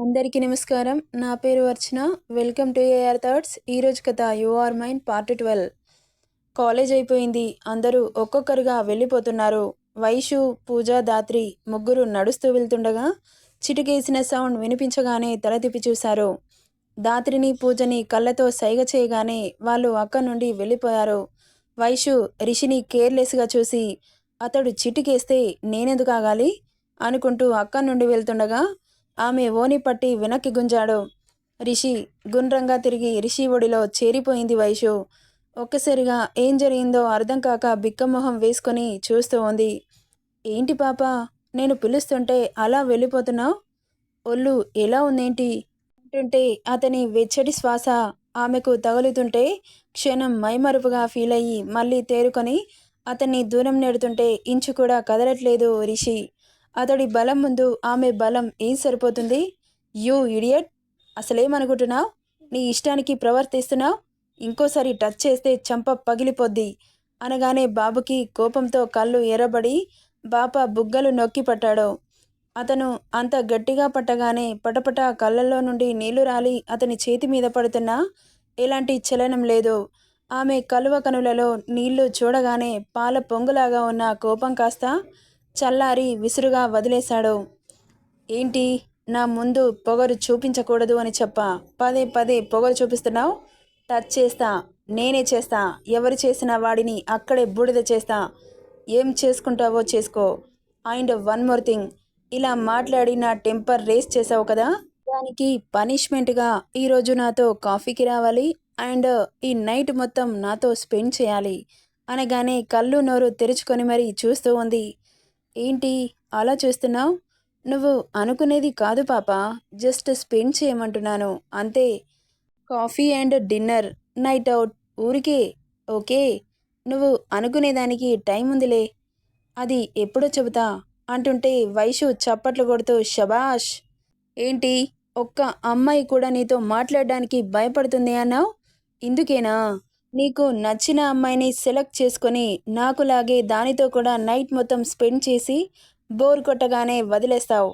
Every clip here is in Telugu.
అందరికీ నమస్కారం. నా పేరు Archana. Welcome to A R thoughts. ఈరోజు కథ you are mind part twelve. College అయిపోయింది. అందరూ ఒక్కొక్కరుగా వెళ్ళిపోతున్నారు. వైషు పూజ దాత్రి ముగ్గురు నడుస్తూ వెళ్తుండగా చిటికేసిన సౌండ్ వినిపించగానే తల తిప్పి చూశారు. దాత్రిని పూజని కళ్ళతో సైగ చేయగానే వాళ్ళు అక్కడి నుండి వెళ్ళిపోయారు. వైషు రిషిని కేర్లెస్గా చూసి అతడు చిటికేస్తే నేనెందుకు ఆగాలి? అనుకుంటూ అక్కడి నుండి వెళ్తుండగా ఆమె ఓని పట్టి వెనక్కి గుంజాడు. రిషి గుండ్రంగా తిరిగి రిషి ఒడిలో చేరిపోయింది వైషు. ఒక్కసారిగా ఏం జరిగిందో అర్థం కాక బిక్కమొహం వేసుకొని చూస్తూ ఉంది. ఏంటి పాప నేను పిలుస్తుంటే అలా వెళ్ళిపోతున్నావు? ఒళ్ళు ఎలా ఉందేంటి? అంటుంటే అతని వెచ్చటి శ్వాస ఆమెకు తగులుతుంటే క్షణం మైమరుపుగా ఫీల్ అయ్యి మళ్ళీ తేరుకొని అతన్ని దూరం నెడుతుంటే ఇంచు కూడా కదలట్లేదు రిషి. అతడి బలం ముందు ఆమె బలం ఏం సరిపోతుంది? You idiot! అసలేమనుకుంటున్నావు? నీ ఇష్టానికి ప్రవర్తిస్తున్నావు? ఇంకోసారి టచ్ చేస్తే చంప పగిలిపోద్ది. అనగానే బాబుకి కోపంతో కళ్ళు ఎర్రబడి బాప బుగ్గలు నొక్కి పట్టాడు. అతను అంత గట్టిగా పట్టగానే పటపట కళ్ళల్లో నుండి నీళ్ళు రాలి అతని చేతి మీద పడుతున్నా ఎలాంటి చలనం లేదు. ఆమె కలువ కనులలో నీళ్ళు చూడగానే పాల పొంగులాగా ఉన్న కోపం కాస్త చల్లారి విసురుగా వదిలేశాడు. ఏంటి? నా ముందు పొగరు చూపించకూడదు అని చెప్ప. పదే పదే పొగరు చూపిస్తున్నావు? టచ్ చేస్తా. నేనే చేస్తా. ఎవరు చేసిన వాడిని అక్కడే బూడిద చేస్తా. ఏం చేసుకుంటావో చేసుకో. And one more thing. ఇలా మాట్లాడి నా టెంపర్ రేస్ చేసావు కదా? దానికి పనిష్మెంట్గా ఈరోజు నాతో కాఫీకి రావాలి. అండ్ ఈ నైట్ మొత్తం నాతో స్పెండ్ చేయాలి. అనగానే కళ్ళు నోరు తెరుచుకొని మరీ చూస్తూ ఉంది. ఏంటి? అలా చేస్తున్నావు? నువ్వు అనుకునేది కాదు పాప. జస్ట్ స్పెండ్ చేయమంటున్నాను. అంతే. Coffee and dinner. Night out. ఊరికే. ఓకే. నువ్వు అనుకునేదానికి టైం ఉందిలే. అది ఎప్పుడో చెబుతా. అంటుంటే వైషు చప్పట్లు కొడుతూ షబాష్ ఏంటి? ఒక్క అమ్మాయి కూడా నీతో మాట్లాడడానికి భయపడుతుంది అన్నావు? ఇందుకేనా? నీకు నచ్చిన అమ్మాయిని సెలెక్ట్ చేసుకొని నాకులాగే దానితో కూడా నైట్ మొత్తం స్పెండ్ చేసి బోర్ కొట్టగానే వదిలేస్తావు.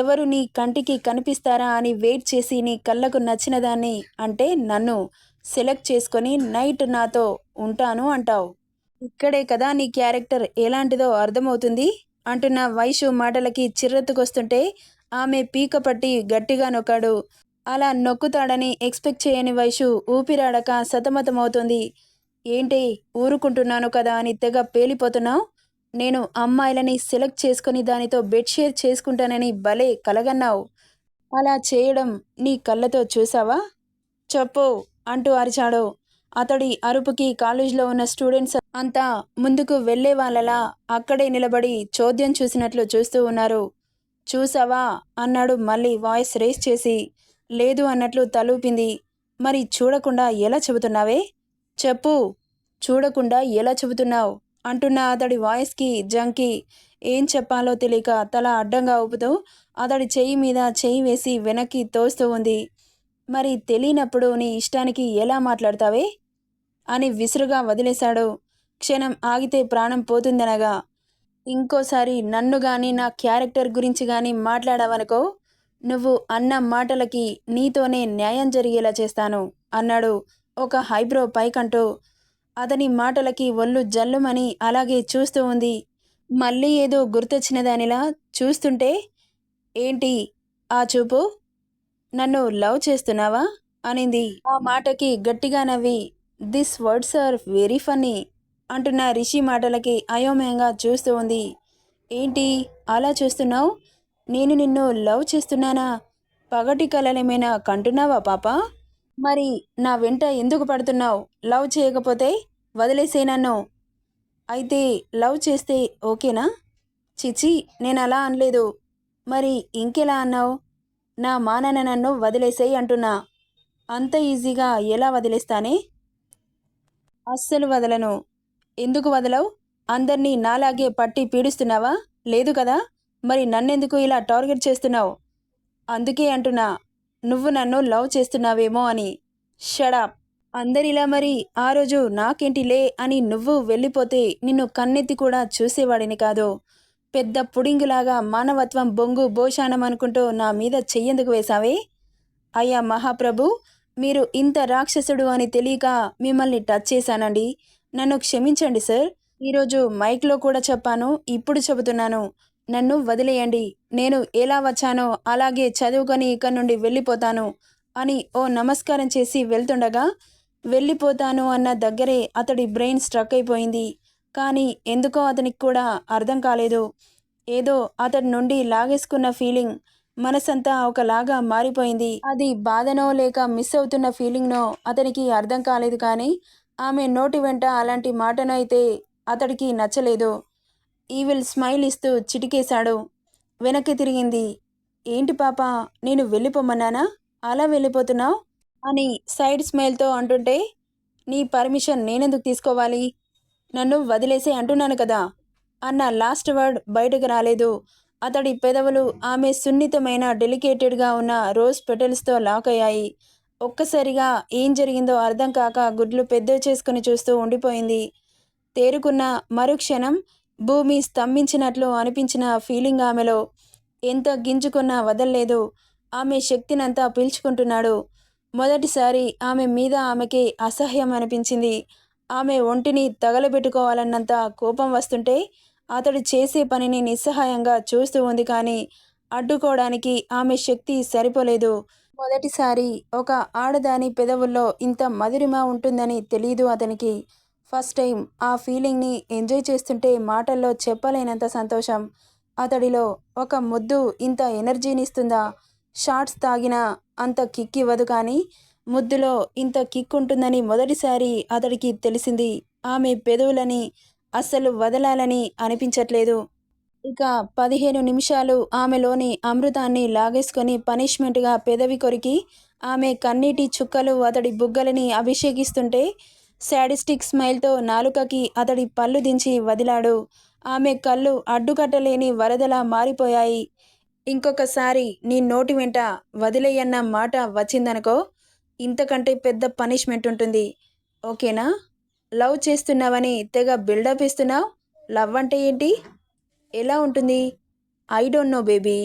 ఎవరు నీ కంటికి కనిపిస్తారా అని వెయిట్ చేసి నీ కళ్ళకు నచ్చిన దాన్ని అంటే నన్ను సెలెక్ట్ చేసుకొని నైట్ నాతో ఉంటాను అంటావు. ఇక్కడే కదా నీ క్యారెక్టర్ ఎలాంటిదో అర్థమవుతుంది? అంటున్న వైషు మాటలకి చిర్రెత్తుకొస్తుంటే ఆమె పీక పట్టి గట్టిగా నొక్కాడు. అలా నొక్కుతాడని ఎక్స్పెక్ట్ చేయని వైషు ఊపిరాడక సతమతమవుతుంది. ఏంటి ఊరుకుంటున్నాను కదా అని తెగ పేలిపోతున్నావు? నేను అమ్మాయిలని సెలెక్ట్ చేసుకుని దానితో బెడ్ షేర్ చేసుకుంటానని భలే కలగన్నావు. అలా చేయడం నీ కళ్ళతో చూసావా? చెప్పు అంటూ అరిచాడు. అతడి అరుపుకి కాలేజీలో ఉన్న స్టూడెంట్స్ అంతా ముందుకు వెళ్ళే వాళ్ళలా అక్కడే నిలబడి చోద్యం చూసినట్లు చూస్తూ ఉన్నారు. చూసావా? అన్నాడు మళ్ళీ వాయిస్ రేస్ చేసి. లేదు అన్నట్లు తలూపింది. మరి చూడకుండా ఎలా చెబుతున్నావే? చెప్పు. చూడకుండా ఎలా చెబుతున్నావు? అంటున్న అతడి వాయిస్కి జంకి ఏం చెప్పాలో తెలియక తల అడ్డంగా ఊపుతూ అతడి చెయ్యి మీద చెయ్యి వేసి వెనక్కి తోస్తూ ఉంది. మరి తెలియనప్పుడు నీ ఇష్టానికి ఎలా మాట్లాడతావే? అని విసురుగా వదిలేశాడు. క్షణం ఆగితే ప్రాణం పోతుందనగా ఇంకోసారి నన్ను కానీ నా క్యారెక్టర్ గురించి కానీ మాట్లాడావనుకో నువ్వు అన్న మాటలకి నీతోనే న్యాయం జరిగేలా చేస్తాను అన్నాడు ఒక హైబ్రో పైకంటూ. అతని మాటలకి ఒళ్ళు జల్లుమని అలాగే చూస్తూ ఉంది. మళ్ళీ ఏదో గుర్తొచ్చిన దానిలా చూస్తుంటే ఏంటి ఆ చూపు? నన్ను లవ్ చేస్తున్నావా? అనింది. ఆ మాటకి గట్టిగా నవ్వి this words are very funny అంటున్న రిషి మాటలకి అయోమయంగా చూస్తూ ఉంది. ఏంటి అలా చూస్తున్నావు? నేను నిన్ను లవ్ చేస్తున్నానా? పగటి కలలేమైనా కంటున్నావా పాప? మరి నా వెంట ఎందుకు పడుతున్నావు? లవ్ చేయకపోతే వదిలేసే నన్ను. అయితే లవ్ చేస్తే ఓకేనా? చిచి నేను అలా అనలేదు. మరి ఇంకెలా అన్నావు? నా మానన నన్ను వదిలేసేయి అంటున్నా. అంత ఈజీగా ఎలా వదిలేస్తానే? అస్సలు వదలను. ఎందుకు వదలవు? అందరినీ నాలాగే పట్టి పీడిస్తున్నావా? లేదు కదా? మరి నన్నెందుకు ఇలా టార్గెట్ చేస్తున్నావు? అందుకే అంటున్నా. నువ్వు నన్ను లవ్ చేస్తున్నావేమో అని. షడాప్ అందరిలా మరి ఆ రోజు నాకేంటిలే అని నువ్వు వెళ్ళిపోతే నిన్ను కన్నెత్తి కూడా చూసేవాడిని కాదు. పెద్ద పుడింగులాగా మానవత్వం బొంగు భోషానం అనుకుంటూ నా మీద చెయ్యందుకు వేశావే? అయ్యా మహాప్రభు మీరు ఇంత రాక్షసుడు అని తెలియక మిమ్మల్ని టచ్ చేశానండి. నన్ను క్షమించండి సార్. ఈరోజు మైక్లో కూడా చెప్పాను ఇప్పుడు చెబుతున్నాను. నన్ను వదిలేయండి. నేను ఎలా వచ్చానో అలాగే చదువుకొని ఇక్కడి నుండి వెళ్ళిపోతాను అని ఓ నమస్కారం చేసి వెళ్తుండగా వెళ్ళిపోతాను అన్న దగ్గరే అతడి బ్రెయిన్ స్ట్రక్ అయిపోయింది. కానీ ఎందుకో అతనికి కూడా అర్థం కాలేదు. ఏదో అతడి నుండి లాగేసుకున్న ఫీలింగ్ మనసంతా ఒకలాగా మారిపోయింది. అది బాధనో లేక మిస్ అవుతున్న ఫీలింగ్నో అతనికి అర్థం కాలేదు కానీ ఆమె నోటి వెంట అలాంటి మాటను అయితే అతడికి నచ్చలేదు. ఈవిల్ స్మైల్ ఇస్తూ చిటికేశాడు. వెనక్కి తిరిగింది. ఏంటి పాప నేను వెళ్ళిపోమన్నానా? అలా వెళ్ళిపోతున్నావు? అని సైడ్ స్మైల్తో అంటుంటే నీ పర్మిషన్ నేనెందుకు తీసుకోవాలి? నన్ను వదిలేసే అంటున్నాను కదా? అన్న లాస్ట్ వర్డ్ బయటకు రాలేదు. అతడి పెదవులు ఆమె సున్నితమైన డెలికేటెడ్గా ఉన్న రోజ్ పెటల్స్తో లాక్ అయ్యాయి. ఒక్కసారిగా ఏం జరిగిందో అర్థం కాక గుడ్లు పెద్దవి చేసుకుని చూస్తూ ఉండిపోయింది. తేరుకున్న మరుక్షణం భూమి స్తంభించినట్లు అనిపించిన ఫీలింగ్ ఆమెలో ఎంత గింజుకున్నా వదల్లేదు. ఆమె శక్తినంతా పీల్చుకుంటున్నాడు. మొదటిసారి ఆమె మీద ఆమెకి అసహ్యం అనిపించింది. ఆమె ఒంటిని తగలబెట్టుకోవాలన్నంత కోపం వస్తుంటే అతడు చేసే పనిని నిస్సహాయంగా చూస్తూ ఉంది కానీ అడ్డుకోవడానికి ఆమె శక్తి సరిపోలేదు. మొదటిసారి ఒక ఆడదాని పెదవుల్లో ఇంత మధురిమ ఉంటుందని తెలియదు అతనికి. ఫస్ట్ టైం ఆ ఫీలింగ్ని ఎంజాయ్ చేస్తుంటే మాటల్లో చెప్పలేనంత సంతోషం. అతడిలో ఒక ముద్దు ఇంత ఎనర్జీనిస్తుందా? షార్ట్స్ తాగినా అంత కిక్ ఇవ్వదు కానీ ముద్దులో ఇంత కిక్ ఉంటుందని మొదటిసారి అతడికి తెలిసింది. ఆమె పెదవులని అస్సలు వదలాలని అనిపించట్లేదు. ఇక పదిహేను నిమిషాలు ఆమెలోని అమృతాన్ని లాగేసుకొని పనిష్మెంట్గా పెదవి కొరికి ఆమె కన్నీటి చుక్కలు అతడి బుగ్గలని అభిషేకిస్తుంటే శాడిస్టిక్ స్మైల్తో నాలుకకి అతడి పళ్ళు దించి వదిలాడు. ఆమె కళ్ళు అడ్డుకట్టలేని వరదలా మారిపోయాయి. ఇంకొకసారి నీ నోటి వెంట వదిలేయన్న మాట వచ్చిందనుకో ఇంతకంటే పెద్ద పనిష్మెంట్ ఉంటుంది. ఓకేనా? లవ్ చేస్తున్నావని తెగ బిల్డప్ ఇస్తున్నావు? లవ్ అంటే ఏంటి? ఎలా ఉంటుంది? I don't know baby.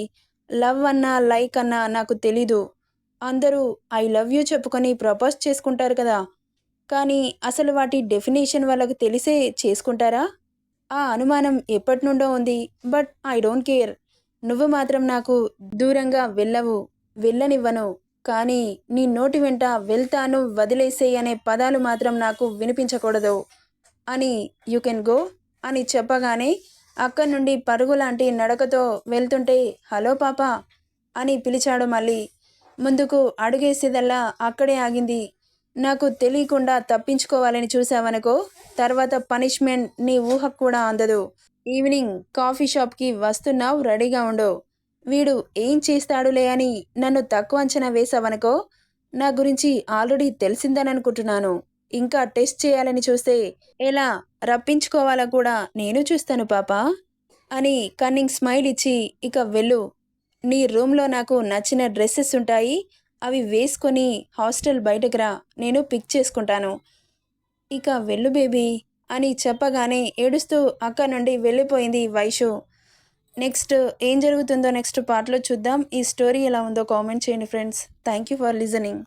Love అన్నా లైక్ అన్నా నాకు తెలీదు. అందరూ ఐ లవ్ యూ చెప్పుకొని ప్రపోజ్ చేసుకుంటారు కదా. కానీ అసలు వాటి డెఫినేషన్ వాళ్ళకు తెలిసే చేసుకుంటారా? ఆ అనుమానం ఎప్పటి నుండో ఉంది బట్ ఐ డోంట్ కేర్. నువ్వు మాత్రం నాకు దూరంగా వెళ్ళవు వెళ్ళనివ్వను. కానీ నీ నోటి వెంట వెళ్తాను వదిలేసేయి అనే పదాలు మాత్రం నాకు వినిపించకూడదు. అని యూ కెన్ గో అని చెప్పగానే అక్కడి నుండి పరుగు లాంటి నడకతో వెళ్తుంటే హలో పాప అని పిలిచాడు మళ్ళీ. ముందుకు అడుగేసేదల్లా అక్కడే ఆగింది. నాకు తెలియకుండా తప్పించుకోవాలని చూసావనుకో తర్వాత పనిష్మెంట్ నీ ఊహకు కూడా అందదు. ఈవినింగ్ కాఫీ షాప్కి వస్తున్నావు రెడీగా ఉండు. వీడు ఏం చేస్తాడులే అని నన్ను తక్కువ అంచనా వేసావనుకో నా గురించి ఆల్రెడీ తెలిసిందని అనుకుంటున్నాను ఇంకా టెస్ట్ చేయాలని చూస్తే ఎలా రప్పించుకోవాలా కూడా నేను చూస్తాను పాప అని కన్నింగ్ స్మైల్ ఇచ్చి ఇక వెళ్ళు. నీ రూమ్లో నాకు నచ్చిన డ్రెస్సెస్ ఉంటాయి అవి వేసుకొని హాస్టల్ బయటకు రా నేను పిక్ చేసుకుంటాను. ఇక వెళ్ళు బేబీ అని చెప్పగానే ఏడుస్తూ అక్క నుండి వెళ్ళిపోయింది వైషు. నెక్స్ట్ ఏం జరుగుతుందో నెక్స్ట్ పార్ట్లో చూద్దాం. ఈ స్టోరీ ఎలా ఉందో కామెంట్ చేయండి friends. Thank you for listening.